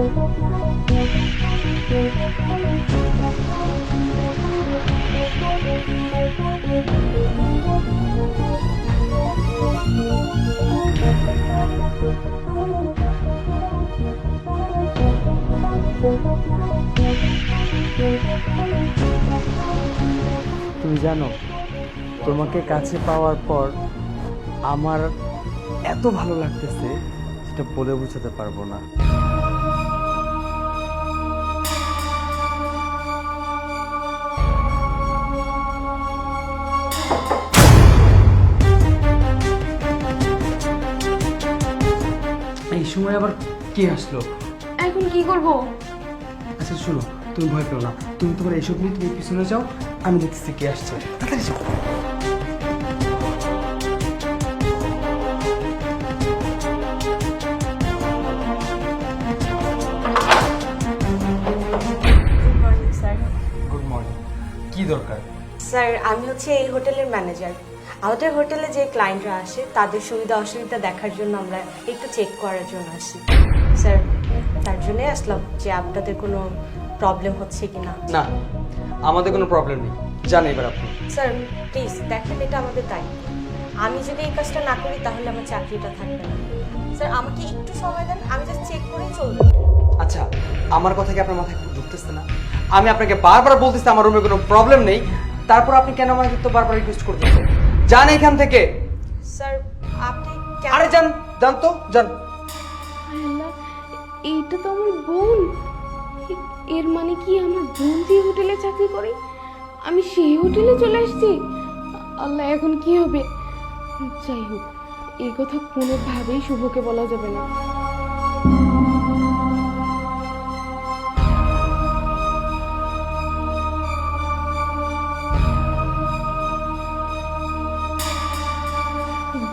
তুমি জানো, তোমাকে কাছে পাওয়ার পর আমার এত ভালো লাগতেছে, সেটা বলে বোঝাতে পারব না। সময় আবার কে আসলো? এখন কি করব? আচ্ছা শুনো তুমি ভয় পেও না। তুমি তোমার এইসব নিয়ে তুমি পিছনে যাও আমি দেখতেছি কে আসছে। তাড়াতাড়ি যাও। Good morning sir good morning কি দরকার? স্যার আমি হচ্ছে এই হোটেলের ম্যানেজার। আমাদের হোটেলে যে ক্লায়েন্টরা আসে তাদের সুবিধা অসুবিধা দেখার জন্য আমরা একটু চেক করার জন্য আসি। স্যার তার জন্যই আসলাম যে আপনাদের কোনো প্রবলেম হচ্ছে কি না না আমাদের কোনো প্রবলেম নেই। জান এবার আপনি। স্যার প্লিজ দেখেন এটা আমাদের তাই আমি যদি এই কাজটা না করি তাহলে আমার চাকরিটা থাকবে না। স্যার আমাকে একটু সময় দেন আমি জাস্ট চেক করেই চলবো আচ্ছা আমার কথা কি আপনার মাথায় একটু ঢুকতেছে না? আমি আপনাকে বারবার বলতেছি আমার রুমে কোনো প্রবলেম নেই। তারপর আপনি কেন আমাকে তো বারবার রিকোয়েস্ট করতেছেন? যান এখান থেকে। স্যার আপনি আরে যান যান তো যান। এইটা তো আমার বোন। এর মানে কি আমার বোন যে হোটেলে চাকরি করে? আমি সেই হোটেলে চলে আসছি। আল্লাহ এখন কি হবে? যাই হোক এই কথা কোনোভাবেই শুভকে বলা যাবে না।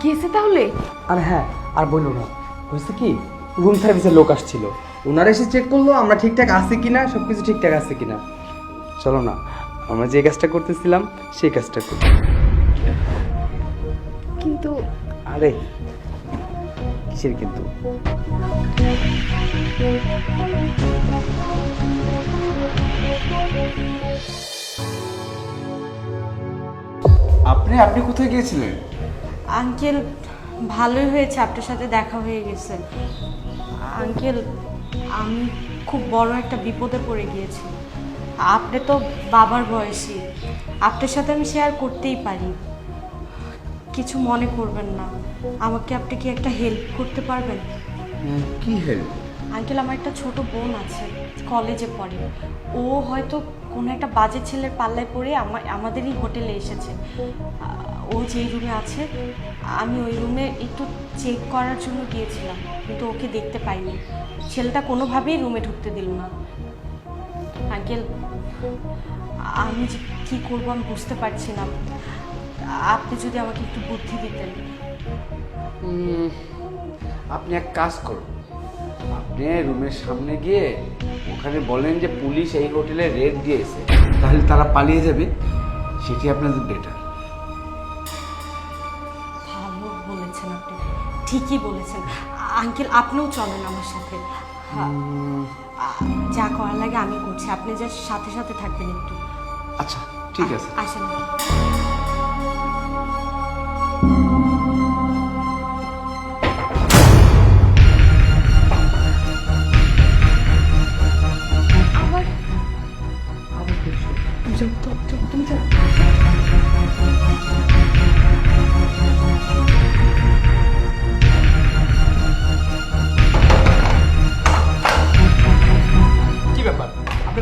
গেছে তাহলে? আর হ্যাঁ আর বলল না। হয়েছে কি? রুম সার্ভিসের লোক আসছিল। ওনারা এসে চেক করল আমরা ঠিকঠাক আছে কিনা সব কিছু ঠিকঠাক আছে কিনা। চলো না আমরা যে কাজটা করতেছিলাম সেই কাজটা করি। কিন্তু আরে কিসের কিন্তু? আপনি আপনি কোথায় গিয়েছিলেন? আঙ্কেল ভালোই হয়েছে আপনার সাথে দেখা হয়ে গেছে। আঙ্কেল আমি খুব বড় একটা বিপদে পড়ে গিয়েছি। আপনি তো বাবার বয়সী আপনার সাথে আমি শেয়ার করতেই পারি। কিছু মনে করবেন না। আমাকে আপনি কি একটা হেল্প করতে পারবেন? কি হেল্প আঙ্কেল আমার একটা ছোট বোন আছে কলেজে পড়ে। ও হয়তো কোনো একটা বাজে ছেলের পাল্লায় পড়ে আমার আমাদেরই হোটেলে এসেছে। ও যেই রুমে আছে, আমি ওই রুমে একটু চেক করার জন্য গিয়েছিলাম, কিন্তু ওকে দেখতে পাইনি। ছেলেটা কোনোভাবেই রুমে ঢুকতে দিল না। আঙ্কেল, আমি যে কী করব আমি বুঝতে পারছি না। আপনি যদি আমাকে একটু বুদ্ধি দিতেন। আপনি এক কাজ করুন। আপনি রুমের সামনে গিয়ে ওখানে বলেন যে পুলিশ এই হোটেলে রেড দিয়েছে, তাহলে তারা পালিয়ে যাবে, সেটি আপনাদের বেটার ঠিকই বলেছেন। আঙ্কেল আপনিও চলেন আমার সাথে। হ্যাঁ, যা করার লাগে আমি করছি। আপনি যা সাথে সাথে থাকবেন একটু। আচ্ছা ঠিক আছে। আসেন। তুমি যাও।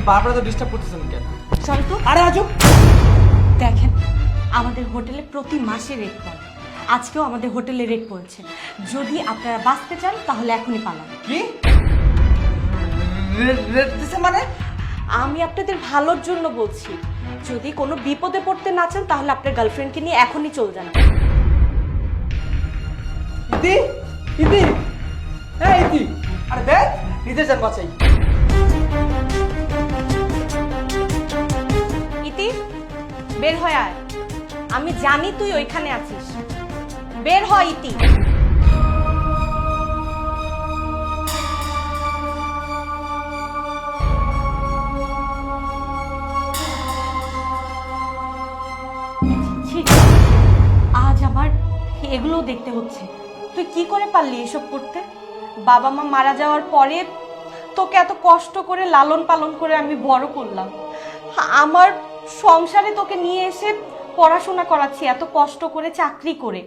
বারবার তো ডিস্টার্ব করতেছেন কেন? চল তো? আরে আজব দেখেন আমাদের হোটেলে প্রতি মাসে রেট পড়ে। আজকেও আমাদের হোটেলে রেট পড়েছে। যদি আপনারা বাঁচতে চান তাহলে এখনই পালান। কি? রেড দিছে মানে? আমি আপনাদের ভালোর জন্য বলছি। যদি কোনো বিপদে পড়তে না চান তাহলে আপনার গার্লফ্রেন্ডকে নিয়ে এখনই চলে যান। ইতি ইতি। হ্যাঁ ইতি। আরে দেখ নিজে যান বাঁচাই বের হয় আয়। আমি জানি তুই ওইখানে আছিস। বের হয় ইতি। আজ আমার এগুলো দেখতে হচ্ছে। তুই কি করে পারলি এসব করতে? বাবা মা মারা যাওয়ার পরে তোকে এত কষ্ট করে লালন পালন করে আমি বড় করলাম। আমার সংসারে তোকে নিয়ে এসে পড়াশোনা করাচ্ছি, এত কষ্ট করে চাকরি করে।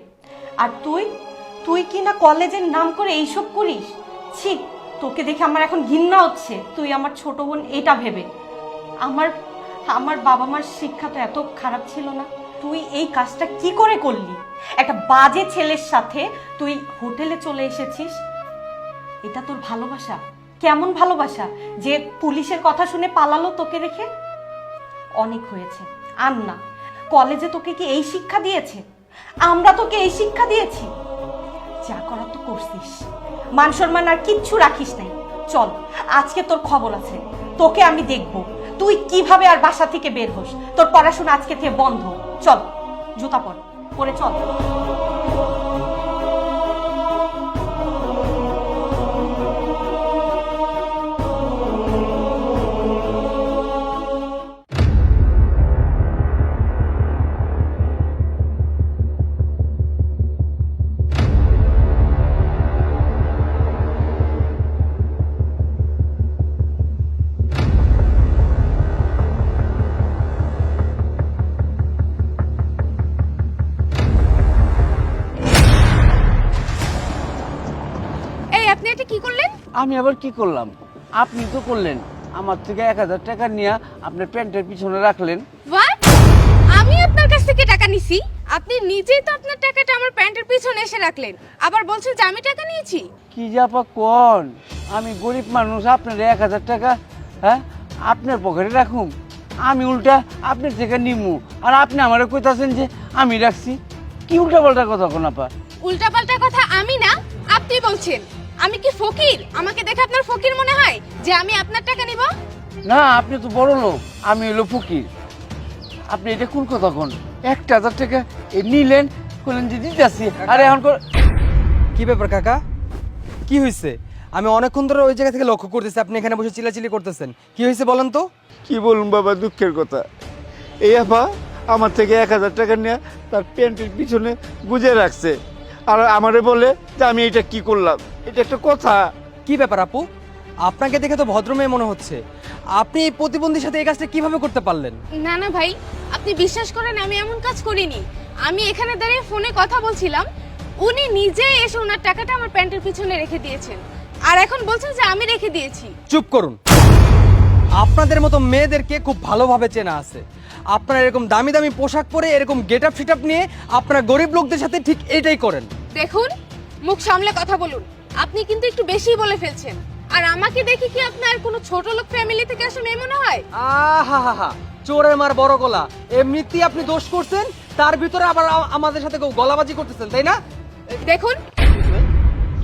আর তুই? তুই কি না কলেজের নাম করে এইসব করিস? ছি, তোকে দেখে আমার এখন ঘৃণা হচ্ছে। তুই আমার ছোট বোন, এটা ভেবে। আমার আমার বাবা মার শিক্ষা তো এত খারাপ ছিল না। তুই এই কাজটা কি করে করলি? একটা বাজে ছেলের সাথে তুই হোটেলে চলে এসেছিস। এটা তোর ভালোবাসা? কেমন ভালোবাসা? যে পুলিশের কথা শুনে পালালো তোকে রেখে অনেক হয়েছে। আর না কলেজে তোকে কি এই শিক্ষা দিয়েছে? আমরা তোকে এই শিক্ষা দিয়েছি। যা করার তো করছিস। মান সম্মান আর কিচ্ছু রাখিস নাই। চল, আজকে তোর খবর আছে। তোকে আমি দেখব। তুই কীভাবে আর বাসা থেকে বের হোস? তোর পড়াশোনা আজকে থেকে বন্ধ। চল, জুতা পর। পরে চল। আমি আবার কি করলাম? আপনি তো করলেন। আমার থেকে এক হাজার টাকা নিয়ে আপনার প্যান্টের পিছনে রাখলেন। হোয়াট আমি আপনার কাছ থেকে টাকা নিছি? আপনি নিজেই তো আপনার টাকাটা আমার প্যান্টের পিছনে এসে রাখলেন। আবার বলছেন যে আমি টাকা নিয়েছি। কি যাপা কোন? আমি গরিব মানুষ আপনার এক হাজার টাকা হ্যাঁ? আপনার পকেটে রাখুম আমি উল্টা আপনার থেকে নিমু। আর আপনি আমারে কইতাছেন যে আমি রাখছি। কি উল্টা পাল্টা কথা কোন আপা? উল্টা পাল্টা কথা আমি না আপনি বলছেন। আমি কি ফকির? আমাকে দেখে আপনার ফকির মনে হয় যে আমি আপনার টাকা নিব? না আপনি তো বড় লোক। আমি হলো ফকির। আপনি এটা কোন কথা কোন? একটা হাজার টাকা এ নিলেন বললেন যে দিতেছি। আরে এখন কর- কি ব্যাপার কাকা? কি হয়েছে আমি অনেকক্ষণ ধরে ওই জায়গা থেকে লক্ষ্য করতেছি আপনি এখানে বসে চিলাচিলি করতেছেন। কি হয়েছে বলেন তো? কি বলুন বাবা দুঃখের কথা। এই আপা আমার থেকে এক হাজার টাকা নিয়ে তার প্যান্টের পিছনে গুজে রাখছে। আর আমারে বলে যে আমি এটা কি করলাম? এটা একটা কথা। কি ব্যাপার আপু? আপনাকে দেখে তো ভদ্রমেয়ে মনে হচ্ছে। আপনি এই প্রতিবন্ধীর সাথে এই কাজটা কীভাবে করতে পারলেন? না না ভাই আপনি বিশ্বাস করেন আমি এমন কাজ করিনি। আমি এখানে দাঁড়িয়ে ফোনে কথা বলছিলাম উনি নিজে এসে ওনার টাকাটা আমার প্যান্টের পিছনে রেখে দিয়েছেন। আর এখন বলছেন যে আমি রেখে দিয়েছি। চুপ করুন। আপনাদের মতো মেয়েদেরকে খুব ভালোভাবে চেনা আছে। আপনারা এরকম দামি দামি পোশাক পরে এরকম গেট আপ ফিট আপ নিয়ে আপনারা গরিব লোকদের সাথে ঠিক এটাই করেন। দেখুন মুখ সামলে কথা বলুন। আপনি কিন্তু একটু বেশি বলে ফেলছেন। আর আমাকে দেখে কি আপনার কোনো ছোট লোক ফ্যামিলি থেকে আসা মেয়ে মনে হয়? আহা হা হা চোরের মার বড় গলা। এমনিতেই আপনি দোষ করছেন তার ভিতরে আবার আ- আমাদের সাথে গলাবাজি করতেছেন তাই না? দেখুন।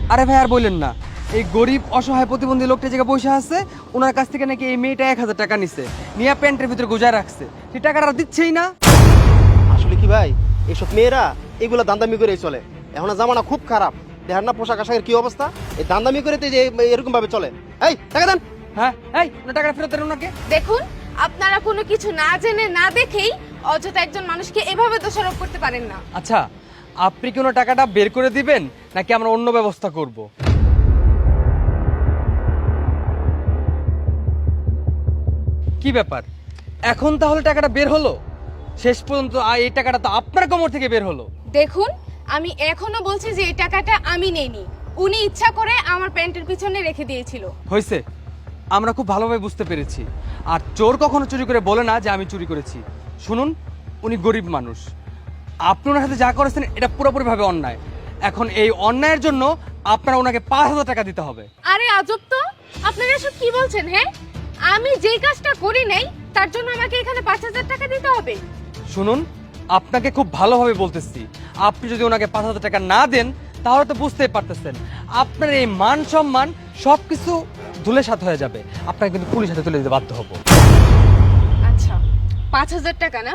আরে ভাই আর বললেন না। এই গরিব অসহায় প্রতিবন্ধী লোকটা জায়গায় বসে আছে ওনার কাছ থেকে নাকি এই মেয়েটা এক হাজার টাকা নিছে। নিয়ে প্যান্টের ভিতরে গুজায় রাখছে। সেই টাকাটা দিচ্ছেই না। আসলে কি ভাই? এইসব মেয়েরা এগুলো দান্দামি করেই চলে। এখন জামানা খুব খারাপ। দেখেন না পোশাক আশাকের কি অবস্থা? এই দান্দামি করে তো যে এরকম ভাবে চলে। এই টাকা দেন। হ্যাঁ এই ওনার টাকাটা ফেরত দেন ওনাকে। দেখুন আপনারা কোনো কিছু না জেনে না দেখেই অযথা একজন মানুষকে এভাবে দোষারোপ করতে পারেন না। আচ্ছা আপনি কি ওনার টাকাটা বের করে দিবেন নাকি আমরা অন্য ব্যবস্থা করব? কি ব্যাপার? এখন তাহলে টাকাটা বের হলো? শেষ পর্যন্ত আ- এই টাকাটা তো আপনার কোমর থেকে বের হলো। দেখুন আমি এখনও বলছি যে এই টাকাটা আমি নেইনি। উনি ইচ্ছা করে আমার প্যান্টের পিছনে রেখে দিয়েছিল। হয়েছে। আমরা খুব ভালোভাবে বুঝতে পেরেছি। আর চোর কখনো চুরি করে বলে না যে আমি চুরি করেছি। শুনুন উনি গরিব মানুষ। আপনি ওনার সাথে যা করেছেন এটা পুরোপুরিভাবে অন্যায়। এখন এই অন্যায়ের জন্য আপনারা ওনাকে পাঁচ হাজার টাকা দিতে হবে। আরে আজব তো! আপনারা সব কি বলছেন হ্যাঁ? আমি যেই কাজটা করি নাই তার জন্য আমাকে এখানে পাঁচ হাজার টাকা দিতে হবে। শুনুন আপনাকে খুব ভালোভাবে বলতেছি। আপনি যদি ওনাকে পাঁচ হাজার টাকা না দেন তাহলে তো বুঝতেই পারতেছেন। আপনার এই মান সম্মান সব কিছু ধুলে সাথ হয়ে যাবে। আপনাকে কিন্তু পুলিশ হাতে তুলে দিতে বাধ্য হব। আচ্ছা পাঁচ হাজার টাকা না?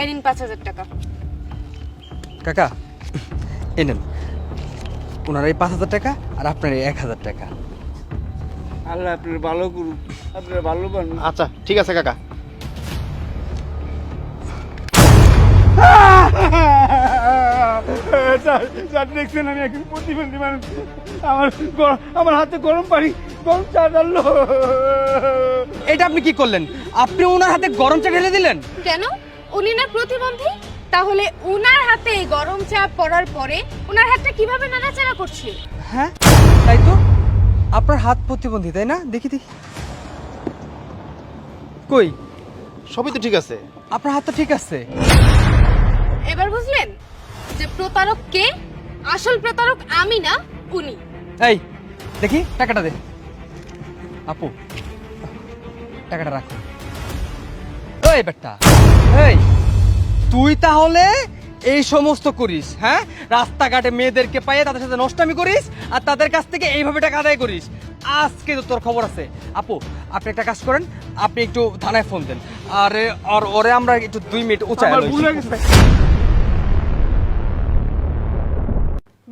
এই নিন পাঁচ হাজার টাকা। কাকা এ নেন। ওনার এই পাঁচ হাজার টাকা আর আপনার এই এক হাজার টাকা। আল্লাহ আপনার ভালো করুক। আপনার ভালো মানুষ। আচ্ছা ঠিক আছে কাকা। দেখছেন আমি প্রতিবন্ধী আমার আমার হাতে গরম গরম এটা আপনি কি করলেন? আপনি ওনার হাতে গরম চা ঢেলে দিলেন? কেন? উনি না প্রতিবন্ধী? তাহলে উনার হাতে এই গরম চা পড়ার পরে উনার হাতটা কীভাবে নাড়াচাড়া করছে? হ্যাঁ তাই তো। আপনার হাত প্রতিবন্ধী তাই না? দেখি দেখি। কই? সবই তো ঠিক আছে। আপনার হাত তো ঠিক আছে। এবার বুঝলেন যে প্রতারক কে? আসল প্রতারক আমি না উনি। এই দেখি টাকাটা দে। আপু টাকাটা রাখো এই বেটা এই। তুই তাহলে এই সমস্ত করিস হ্যাঁ? রাস্তাঘাটে মেয়েদেরকে পাইয়ে তাদের সাথে নষ্টামি করিস আর তাদের কাছ থেকে এইভাবে টাকা আদায় করিস। আজকে তো তোর খবর আছে। আপু আপনি একটা কাজ করেন আপনি একটু থানায় ফোন দেন। আর আর ওরে আমরা একটু দুই মিনিট উঁচাই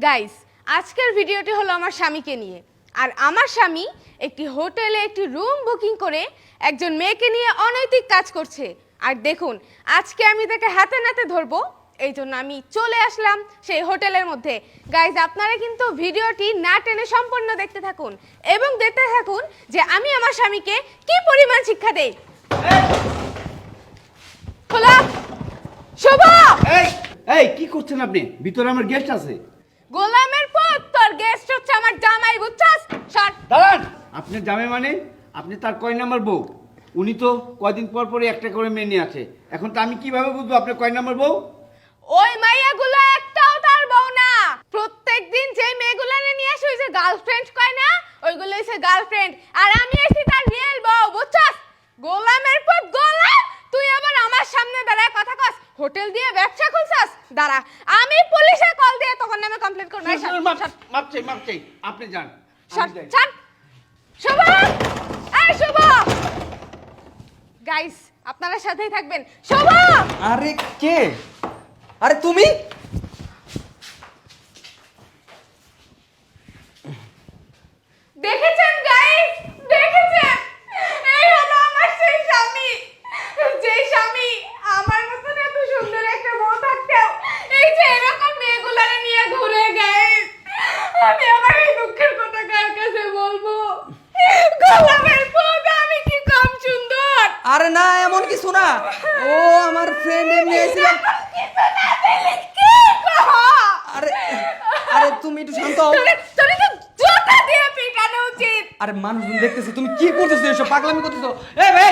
গাইস আজকের ভিডিওটি হলো আমার স্বামীকে নিয়ে। আর আমার স্বামী একটি হোটেলে একটি রুম বুকিং করে একজন মেয়েকে নিয়ে অনৈতিক কাজ করছে। আর দেখুন আজকে আমি তাকে হাতে নাতে ধরবো এই জন্য আমি চলে আসলাম সেই হোটেলের মধ্যে। গাইজ আপনারা কিন্তু ভিডিওটি না টেনে সম্পূর্ণ দেখতে থাকুন এবং দেখতে থাকুন যে আমি আমার স্বামীকে কি পরিমাণ শিক্ষা দেই। খোলা। শুভ! এই এই কি করছেন আপনি? ভিতরে আমার গেস্ট আছে। গোলামের পুত তোর গেস্ট হচ্ছে আমার জামাই বুঝছাস? সর। দাঁড়ান আপনার জামে মানে? আপনি তার কয় নাম্বার বউ? উনি তো কয়দিন পর পরে একটা করে মেয়ে নিয়ে আছে এখন তো আমি কীভাবে বুঝব? আপনার কয় নাম্বার বউ? ওই মাইয়াগুলো একটাও তার বউ না। প্রত্যেকদিন যে মেয়েগুলো নিয়ে আসে ওই যে গার্লফ্রেন্ড কয় না? ওইগুলো হচ্ছে গার্লফ্রেন্ড আর আমি এসেছি তার রিয়েল বউ বুঝছাস? গোলামের পর গোলাম তুই আবার আমার সামনে দাঁড়ায় কথা কস হোটেল দিয়ে ব্যবসা খুলছাস? দাঁড়া আমি পুলিশে কল দিয়ে তখন নামে কমপ্লেন করব। মাপ চাই মাপ চাই। আপনি যান। সর, আমি গাইস আপনারা সাথেই থাকবেন। শোভা! আরে কে? আরে তুমি দেখেছেন গাইস দেখেছেন এই হলো আমার সেই স্বামী যেই স্বামী আমার মতন এত সুন্দর একটা বউ থাকতেও এই যে এরকম মেয়েগুলারে নিয়ে ঘুরে গাইস আমি আমার এই দুঃখের কথা কার কাছে বলব গোলামের পদ আমি কি কম সুন্দর আরে না এমন কিছু না ও আমার ফ্রেন্ড এমনি এসেছিল আরে আরে তুমি একটু শান্ত হও তোরে তোরে তো জোতা দিয়ে পিটানো উচিত আরে মানুষজন দেখতেছে তুমি কি করতেছো এসব? পাগলামি করতেছো? এই ভাই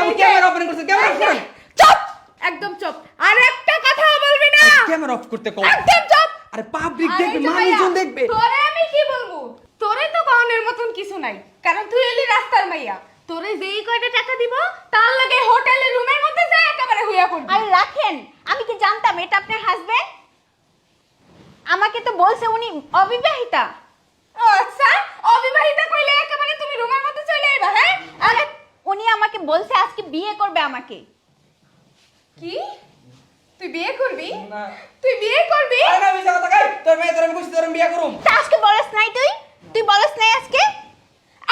আমি ক্যামেরা ওপেন করছি ক্যামেরা অফ করেন। চুপ! একদম চুপ। আর একটা কথা বলবি না! ক্যামেরা অফ করতে কও। একদম চুপ! আরে পাবলিক দেখবে মানুষজন দেখবে। তোরে আমি কি বলব? তোরে তো কখনের মতন কিছু নাই। কারণ তুই এলি রাস্তার মাইয়া। তোরে যেই কয়টা টাকা দিব তার লাগে হোটেলের রুমের মধ্যে যায় একেবারে হুইয়া পড়বি। আরে রাখেন আমি কি জানতাম এটা আপনার হাজবেন্ড আমাকে তো বলছে উনি অবিবাহিতা। ও আচ্ছা অবিবাহিতা কইলে একেবারে তুমি রুমের মধ্যে চলে আইবা হ্যাঁ আরে উনি আমাকে বলছে আজকে বিয়ে করবে আমাকে। কি? তুই বিয়ে করবি? তুই বিয়ে করবি? আরে না মিছা কথা কই? তোর মেয়ে তোর আমি তোর আমি বিয়ে করুম। তা আজকে বলস নাই তুই? তুই বলস নাই আজকে?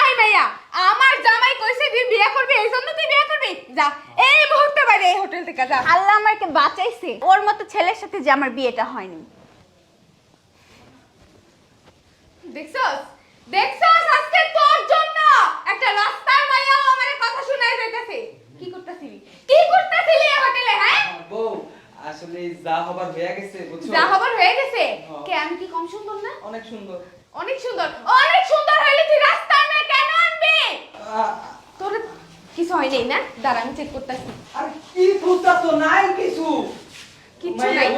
আই ভাইয়া আমার জামাই কইছে তুই বিয়ে করবি এই জন্য তুই বিয়ে করবি। যা এই মুহূর্তে বাইরে এই হোটেল থেকে যা। আল্লাহ আমাকে বাঁচাইছে। ওর মতো ছেলের সাথে যে আমার বিয়েটা হয়নি। দেখছস? দেখছস আজকে তোর জন্য একটা রাস্তার মাইয়াও আমারে কথা শুনাই যাইতেছে কি করতেছিলি কি করতেছিলি এই হোটেলে হ্যাঁ বউ আসলে যা হবার হয়ে গেছে বুঝছ? যা হবার হয়ে গেছে? হ্যাঁ। কে আমি কি কম সুন্দর না? অনেক সুন্দর। অনেক সুন্দর। অনেক সুন্দর হইলে তুই রাস্তার মেয়ে কেন আনবি? তোর কিছু হয় নাই না? দাঁড়া আমি চেক করতেছি। আর কি ভূতা তো নাই কিছু। মাইয়া নাই।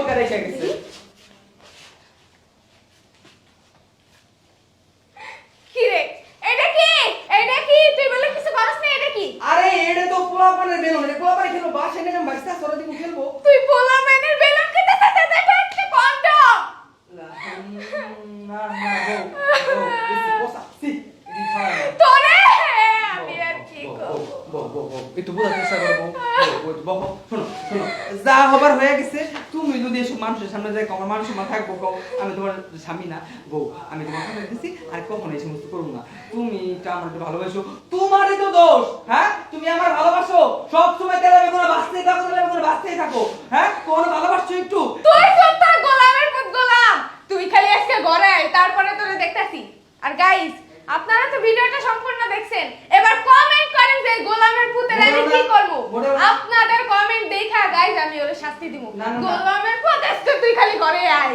মানুষের সামনে যাই আমার মানুষের মা থাকব কও আমি তোমার স্বামী না। বউ, আমি তোমার কথা দিচ্ছি আর কখনো এই সমস্ত করব না। তুমি তো আমার ভালোবাসো। তোমারই তো দোষ হ্যাঁ? তুমি আমার ভালোবাসো। সব সময় তেলে আমি কোনো বাঁচতেই থাকো তাহলে আমি কোনো বাঁচতেই থাকো হ্যাঁ? কোনো ভালোবাসছো একটু? তুই সন্তান গোলামের গোলাম। তুই খালি আজকে ঘরে তারপরে তোরে দেখতেছি। আর গাইস আপনারা তো ভিডিওটা সম্পূর্ণ দেখছেন। এবার কমেন্ট করেন যে গোলামের পুতের আমি কি করব? আপনাদের কমেন্ট দেখা গাইজ আমি ওর শাস্তি দিব। গোলামের পুতের তুই খালি করে আয়।